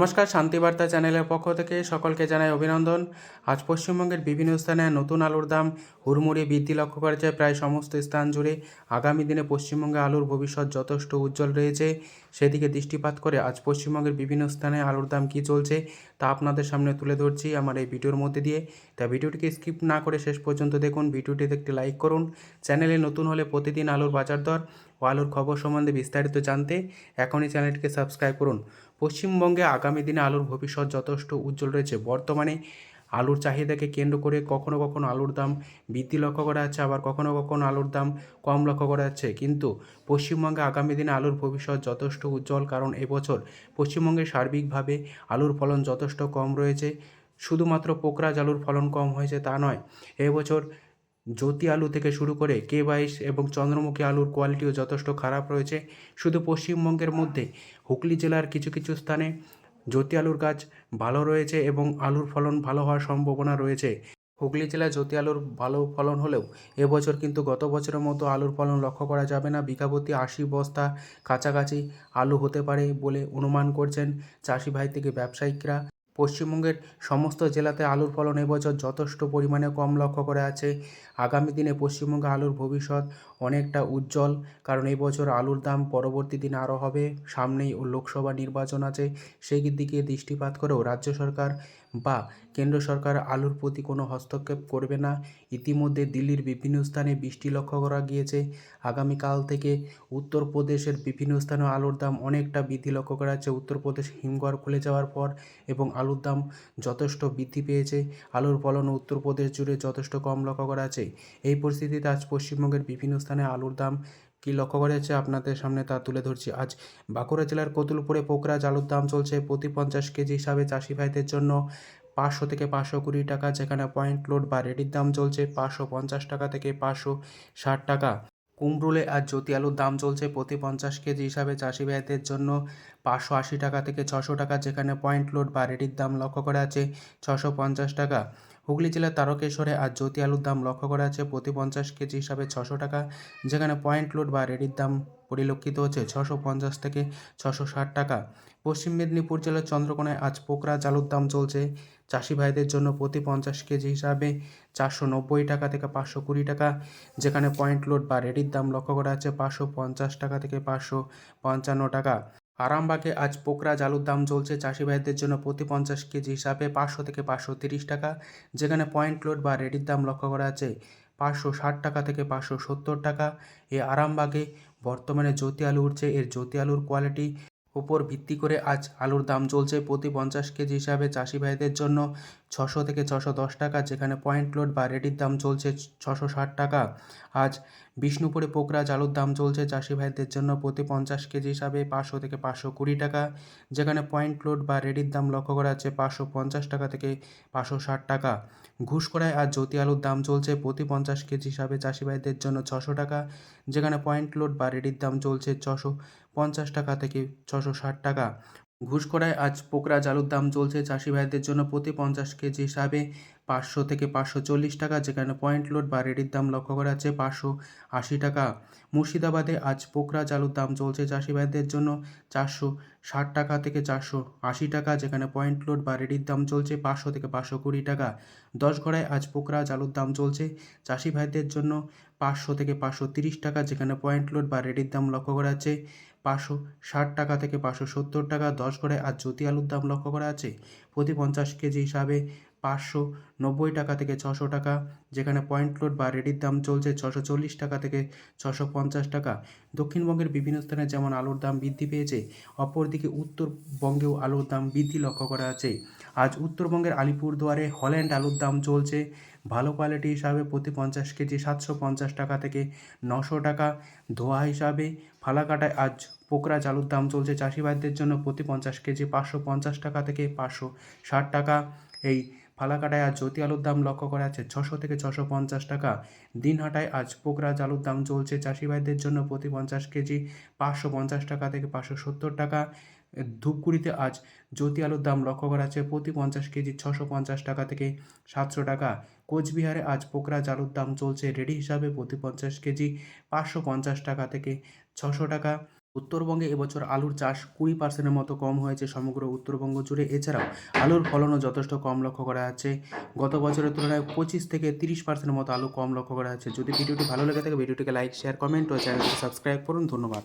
নমস্কার শান্তিবার্তা চ্যানেলের পক্ষ থেকে সকলকে জানাই অভিনন্দন। আজ পশ্চিমবঙ্গের বিভিন্ন স্থানে নতুন আলুর দাম হুড়মুড়ি বৃদ্ধি লক্ষ্য করা যায়। প্রায় সমস্ত স্থান জুড়ে আগামী দিনে পশ্চিমবঙ্গে আলুর ভবিষ্যৎ যথেষ্ট উজ্জ্বল রয়েছে। সেদিকে দৃষ্টিপাত করে আজ পশ্চিমবঙ্গের বিভিন্ন স্থানে আলুর দাম কী চলছে তা আপনাদের সামনে তুলে ধরছি আমার এই ভিডিওর মধ্যে দিয়ে। তা ভিডিওটিকে স্কিপ না করে শেষ পর্যন্ত দেখুন। ভিডিওটিতে একটি লাইক করুন। চ্যানেলে নতুন হলে প্রতিদিন আলুর বাজার দর ও আলুর খবর সম্বন্ধে বিস্তারিত জানতে এখনই চ্যানেলটিকে সাবস্ক্রাইব করুন। পশ্চিমবঙ্গে আগামী দিনে আলুর ভবিষ্যৎ যথেষ্ট উজ্জ্বল রয়েছে। বর্তমানে আলুর চাহিদাকে কেন্দ্র করে কখনো কখনো আলুর দাম বৃদ্ধি লক্ষ্য করা যাচ্ছে, আবার কখনো কখনো আলুর দাম কম লক্ষ্য করা যাচ্ছে। কিন্তু পশ্চিমবঙ্গে আগামী দিনে আলুর ভবিষ্যৎ যথেষ্ট উজ্জ্বল, কারণ এবছর পশ্চিমবঙ্গে সার্বিকভাবে আলুর ফলন যথেষ্ট কম রয়েছে। শুধুমাত্র পোকরাজ আলুর ফলন কম হয়েছে তা নয়, এবছর জ্যোতি আলু থেকে শুরু করে কে বাইশ এবং চন্দ্রমুখী আলুর কোয়ালিটিও যথেষ্ট খারাপ রয়েছে। শুধু পশ্চিমবঙ্গের মধ্যে হুগলি জেলার কিছু কিছু স্থানে জ্যোতি আলুর গাছ ভালো রয়েছে এবং আলুর ফলন ভালো হওয়ার সম্ভাবনা রয়েছে। হুগলি জেলায় জ্যোতি আলুর ভালো ফলন হলেও এবছর কিন্তু গত বছরের মতো আলুর ফলন লক্ষ্য করা যাবে না। বিঘাপতি আশি বস্তা কাছাকাছি আলু হতে পারে বলে অনুমান করছেন চাষি ভাই থেকে ব্যবসায়িকরা। পশ্চিমবঙ্গের সমস্ত জেলাতে আলুর ফলন এবছর যথেষ্ট পরিমাণে কম লক্ষ্য করা আছে। আগামী দিনে পশ্চিমবঙ্গে আলুর ভবিষ্যৎ অনেকটা উজ্জ্বল, কারণ এবছর আলুর দাম পরবর্তী দিনে আরও হবে। সামনেই লোকসভা নির্বাচন আছে, সেই দিকে দৃষ্টিপাত করেও রাজ্য সরকার বা কেন্দ্র সরকার আলুর প্রতি কোনো হস্তক্ষেপ করবে না। ইতিমধ্যে দিল্লির বিভিন্ন স্থানে বৃষ্টি লক্ষ্য করা গিয়েছে। আগামীকাল থেকে উত্তরপ্রদেশের বিভিন্ন স্থানে আলুর দাম অনেকটা বৃদ্ধি লক্ষ্য করা যাচ্ছে। উত্তরপ্রদেশ হিমঘর খুলে যাওয়ার পর এবং আলুর দাম যথেষ্ট বৃদ্ধি পেয়েছে। আলুর ফলন উত্তরপ্রদেশ জুড়ে যথেষ্ট কম লক্ষ্য করা আছে এই পরিস্থিতিতে আজ পশ্চিমবঙ্গের বিভিন্ন স্থানে আলুর দাম কী লক্ষ্য করা যাচ্ছে আপনাদের সামনে তা তুলে ধরছি। আজ বাঁকুড়া জেলার কতুলপুরে পোকরাজ আলুর দাম চলছে প্রতি পঞ্চাশ কেজি হিসাবে চাষি ভাইদের জন্য পাঁচশো থেকে পাঁচশো কুড়ি টাকা, যেখানে পয়েন্ট লোড বা রেডির দাম চলছে পাঁচশো পঞ্চাশ টাকা থেকে পাঁচশো ষাট টাকা। কুমরুলে আর জ্যোতি আলুর দাম চলছে প্রতি পঞ্চাশ কেজি হিসাবে চাষি ভাইদের জন্য পাঁচশো আশি টাকা থেকে ছশো টাকা, যেখানে পয়েন্ট লোড বা রেডির দাম লক্ষ্য করা আছে ছশো পঞ্চাশ টাকা। হুগলি জেলার তারকেশ্বরে আজ জ্যোতি আলুর দাম লক্ষ্য করা আছে প্রতি পঞ্চাশ কেজি হিসাবে ছশো টাকা, যেখানে পয়েন্ট লোড বা রেডির দাম পরিলক্ষিত হচ্ছে ছশো পঞ্চাশ থেকে ছশো ষাট টাকা। পশ্চিম মেদিনীপুর জেলার চন্দ্রকোনায় আজ পোকরা আলুর দাম চলছে। চাষি ভাইদের জন্য প্রতি পঞ্চাশ কেজি হিসাবে চারশো নব্বই টাকা থেকে পাঁচশো কুড়ি টাকা, যেখানে পয়েন্ট লোড বা রেডির দাম লক্ষ্য করা আছে পাঁচশো পঞ্চাশ টাকা থেকে পাঁচশো পঞ্চান্ন টাকা। আরামবাগে আজ পোকরা জালুর দাম চলছে চাষি ভাইদের জন্য প্রতি পঞ্চাশ কেজি হিসাবে পাঁচশো থেকে পাঁচশো তিরিশ টাকা, যেখানে পয়েন্ট লোড বা রেডির দাম লক্ষ্য করা আছে পাঁচশো ষাট টাকা থেকে পাঁচশো সত্তর টাকা। এ আরামবাগে বর্তমানে জ্যোতি আলু উঠছে, এর জ্যোতি আলুর কোয়ালিটি উপর ভিত্তি করে আজ আলুর দাম চলছে প্রতি পঞ্চাশ কেজি হিসাবে চাষি ভাইদের জন্য ছশো থেকে ছশো দশ টাকা, যেখানে পয়েন্ট লোড বা রেডির দাম চলছে ছশো ষাট টাকা। আজ বিষ্ণুপুরে পোকরাজ আলুর দাম চলছে চাষি ভাইদের জন্য প্রতি পঞ্চাশ কেজি হিসাবে পাঁচশো থেকে পাঁচশো কুড়ি টাকা, যেখানে পয়েন্ট লোড বা রেডির দাম লক্ষ্য করা যাচ্ছে পাঁচশো পঞ্চাশ টাকা থেকে পাঁচশো ষাট টাকা। ঘুষকরায় আজ জ্যোতি আলুর দাম চলছে প্রতি পঞ্চাশ কেজি হিসাবে চাষি ভাইদের জন্য ছশো টাকা, যেখানে পয়েন্ট লোড বা রেডির দাম চলছে ছশো পঞ্চাশ টাকা থেকে ছশো ষাট টাকা। ঘুষকরায় আজ পোকরা জালুর দাম চলছে চাষি ভাইদের জন্য প্রতি পঞ্চাশ কেজি হিসাবে। পাঁচশো থেকে পাঁচশো চল্লিশ টাকা, যেখানে পয়েন্ট লোড বা রেডির দাম লক্ষ্য করা যাচ্ছে পাঁচশো আশি টাকা। মুর্শিদাবাদে আজ পোকরা আলুর দাম চলছে চাষি ভাইদের জন্য চারশো ষাট টাকা থেকে চারশো আশি টাকা, যেখানে পয়েন্ট লোড বা রেডির দাম চলছে পাঁচশো থেকে পাঁচশো কুড়ি টাকা। দশ দশগড়ায় আজ পোকরা আলুর দাম চলছে চাষি ভাইদের জন্য পাঁচশো থেকে পাঁচশো তিরিশ টাকা, যেখানে পয়েন্ট লোড বা রেডির দাম লক্ষ্য করা যাচ্ছে পাঁচশো ষাট টাকা থেকে পাঁচশো সত্তর টাকা। দশ করে আজ জ্যোতি আলুর দাম লক্ষ্য করা আছে প্রতি পঞ্চাশ কেজি হিসাবে পাঁচশো নব্বই টাকা থেকে ছশো টাকা, যেখানে পয়েন্ট লোড বা রেডির দাম চলছে ছশো চল্লিশ টাকা থেকে ছশো পঞ্চাশ টাকা। দক্ষিণবঙ্গের বিভিন্ন স্থানে যেমন আলুর দাম বৃদ্ধি পেয়েছে, অপরদিকে উত্তরবঙ্গেও আলুর দাম বৃদ্ধি লক্ষ্য করা আছে আজ উত্তরবঙ্গের আলিপুরদুয়ারে হল্যান্ড আলুর দাম চলছে, ভালো কোয়ালিটি হিসাবে প্রতি পঞ্চাশ কেজি সাতশো পঞ্চাশ টাকা থেকে নশো টাকা। ধোয়া হিসাবে ফালাকাটায় আজ পোকরাজ আলুর দাম চলছে চাষি ভাইদের জন্য প্রতি পঞ্চাশ কেজি পাঁচশো পঞ্চাশ টাকা থেকে পাঁচশো ষাট টাকা। এই ফালাকাটায় আজ জ্যোতি আলুর দাম লক্ষ্য করা আছে ছশো থেকে ছশো পঞ্চাশ টাকা। দিনহাটায় আজ পোকরাজ আলুর দাম চলছে চাষি ভাইদের জন্য প্রতি পঞ্চাশ কেজি পাঁচশো পঞ্চাশ টাকা থেকে পাঁচশো সত্তর টাকা। ধূপগুড়িতে আজ জ্যোতি আলুর দাম লক্ষ্য করা আছে প্রতি পঞ্চাশ কেজি ছশো পঞ্চাশ টাকা থেকে সাতশো টাকা। কোচবিহারে আজ পোকরাজ আলুর দাম চলছে রেডি হিসাবে প্রতি পঞ্চাশ কেজি পাঁচশো পঞ্চাশ টাকা থেকে ছশো টাকা। উত্তরবঙ্গে এবছর আলুর চাষ কুড়ি পার্সেন্টের মতো কম হয়েছে সমগ্র উত্তরবঙ্গ জুড়ে। এছাড়াও, আলুর ফলনও যথেষ্ট কম লক্ষ্য করা যাচ্ছে। গত বছরের তুলনায় পঁচিশ থেকে তিরিশ পার্সেন্টের মতো আলু কম লক্ষ্য করা যাচ্ছে। যদি ভিডিওটি ভালো লেগে থাকে, ভিডিওটিকে লাইক, শেয়ার, কমেন্ট ও চ্যানেলটি সাবস্ক্রাইব করুন। ধন্যবাদ।